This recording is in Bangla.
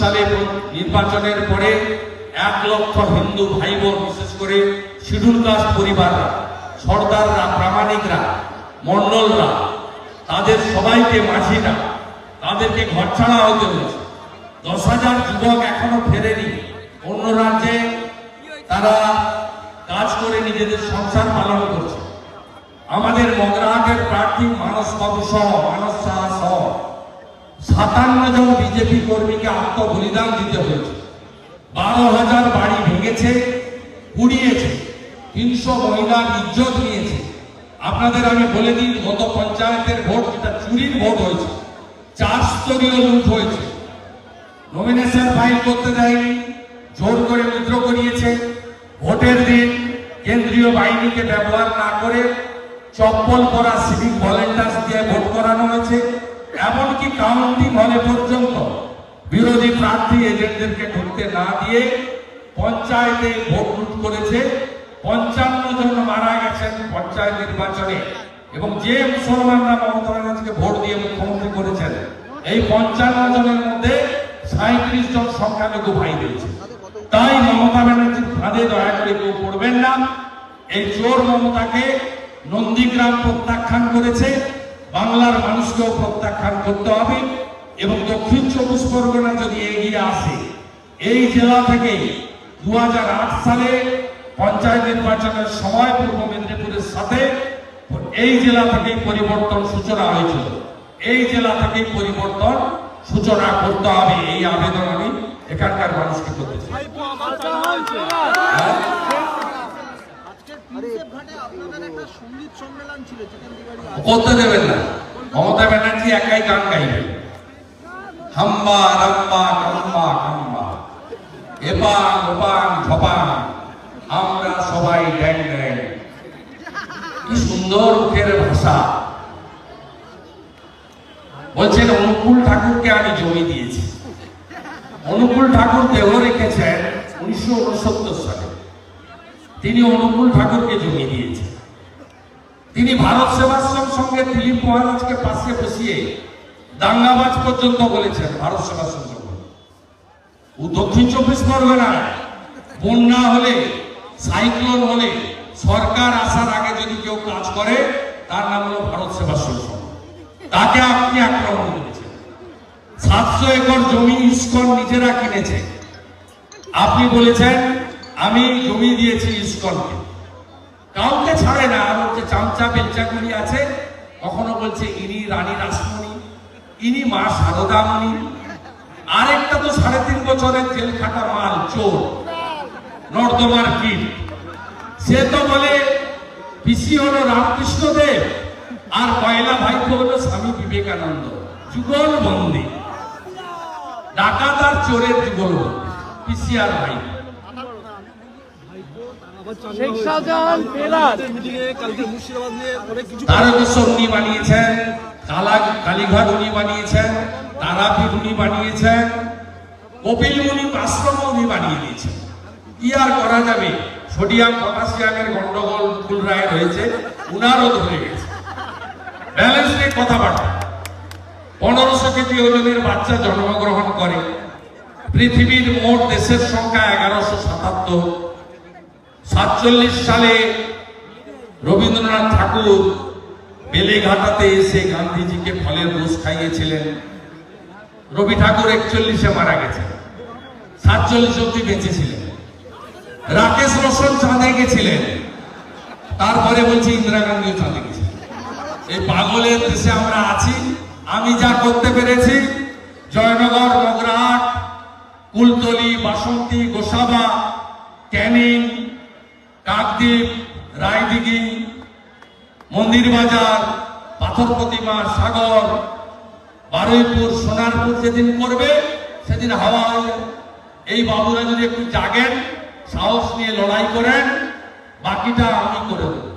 সালে নির্বাচনের পরে এক লক্ষ হিন্দু ভাই বোন বিশেষ করে শিডুল কাস্ট পরিবাররা, সর্দাররা, প্রামাণিকরা, মন্ডলরা, তাদের সবাইকে মাঝিরা, তাদেরকে ঘর ছাড়া হতে হয়েছে। দশ হাজার যুবক এখনও ফেরেনি। অন্য রাজ্যে তারা কাজ করে নিজেদের সংসার পালন করছে। আমাদের মগরাহাটের প্রার্থী মানস বাবু সহ, মানস সাহা সহ সাতান্ন জন বিজেপি কর্মীকে আত্মবলিদান দিতে হয়েছে। বারো হাজার বাড়ি ভেঙেছে, পুড়িয়েছে, তিনশো মহিলার ইজ্জত নিয়েছে। আপনাদের আমি বলে দিই গত পঞ্চায়েতের ভোট যেটা চুরির ভোট হয়েছে চার স্তরীয় লুট হয়েছে। নমিনেশন ফাইল করতে দেয়নি, জোর করে মিত্র করিয়েছে। ভোটের দিন কেন্দ্রীয় বাহিনীকে ব্যবহার না করে চপ্পল পরা সিভিক ভলেন্টার্স দিয়ে ভোট করানো হয়েছে। এমনকি কাউন্টি হলে পর্যন্ত বিরোধী প্রার্থী এজেন্টদেরকে ঢুকতে না দিয়ে পঞ্চায়েতে ভোট লুট করেছে। পঞ্চান্ন জন মারা গেছেন পঞ্চায়েত নির্বাচনে। এবং যে মুসলমানরা মমতা ব্যানার্জিকে ভোট দিয়ে মুখ্যমন্ত্রী করেছেন। এই পঞ্চান্ন জনের মধ্যে সাঁত্রিশ জন সংখ্যালঘু ভাই রয়েছে। তাই মমতা ব্যানার্জির ফাঁদে দয়া করে কেউ পড়বেন না। এই চোর মমতাকে নন্দীগ্রাম প্রত্যাখ্যান করেছে। বাংলার মানুষকেও প্রত্যাখ্যান করতে হবে এবং দক্ষিণ চব্বিশ পরগনা যদি এগিয়ে আসে এই জেলা থেকে দু সালে পঞ্চায়েত নির্বাচনের সময় পূর্ব মেদিনীপুরের সাথে এই জেলা থেকেই পরিবর্তন সূচনা হয়েছিল এই জেলা থেকেই পরিবর্তন সূচনা করতে হবে এই আবেদন আমি এখানকার মানুষকে করতে চাই। করতে দেবেন না একাই গান গাইবে হাম্বা, রাম্বা, কাম্বা কাম্বা। এপাং ওপাং ঝপাং আমরা সবাই ড্যাং ড্যাং কি সুন্দর মুখের ভাষা। বলছেন, অনুকূল ঠাকুরকে আমি জমি দিয়েছি। অনুকূল ঠাকুর দেহ রেখেছেন উনিশশো উনসত্তর সালে। তিনি অনুকূল ঠাকুরকে জমি দিয়েছেন। তিনি ভারত সেবাশ্রম সঙ্গে দিলীপ মহারাজকে পাশে বসিয়ে দাঙ্গাবাজ পর্যন্ত বলেছেন, ভারত সেবাশ্রম ও দক্ষিণ চব্বিশ পরগনায়, বন্যা হলে, সাইক্লোন হলে সরকার আসার আগে যদি কেউ কাজ করে, তার নাম হলো ভারত সেবাশ্রম সংঘ তাকে আপনি আক্রমণ করেছেন। সাতশো একর জমি ইস্কন নিজেরা কিনেছে। আপনি বলেছেন, আমি জমি দিয়েছি ইস্কনকে। কাউকে ছাড়ে না হচ্ছে চামচা বেলচাগুলি আছে, কখনো বলছে ইনি রানী রাসমণি, ইনি মা শারদামণি আরেকটা তো সাড়ে তিন বছরের জেল খাটা মাল, চোর, নর্দমার কীট। সে তো বলে, পিসি হলো রামকৃষ্ণ দেব আর কয়লা ভাইপো হলো স্বামী বিবেকানন্দ, যুগল বন্দী। ডাকাত আর চোরের যুগল পিসি আর ভাই তারকেশ্বর উনি বানিয়েছেন গন্ডগোল রয়েছে, উনারও ধরে গেছে। কথাবার্তা পনেরোশো কেজি ওজনের বাচ্চা জন্মগ্রহণ করে। পৃথিবীর মোট দেশের সংখ্যা এগারোশো সাতচল্লিশ সালে রবীন্দ্রনাথ ঠাকুর বেলেঘাটাতে এসে গান্ধীজিকে ফলের রস খাইয়েছিলেন। রবি ঠাকুর একচল্লিশে মারা গেছে সাতচল্লিশ অব্দি বেঁচেছিলেন। রাকেশ রোশন চাঁদে গেছিলেন। তারপরে বলছি ইন্দিরা গান্ধীও চাঁদে গেছিলেন। এই পাগলের দেশে আমরা আছি, আমি যা করতে পেরেছি, জয়নগর মগরাহাট কুলতলি, বাসন্তী, গোসাবা, ক্যানিং কাকদ্বীপ, রায়দিঘি মন্দির বাজার পাথর প্রতিমা সাগর, বারুইপুর, সোনারপুর যেদিন করবে, সেদিন হাওয়া এই বাবুরা যদি একটু জাগেন, সাহস নিয়ে লড়াই করেন, বাকিটা আমি করে দেবো।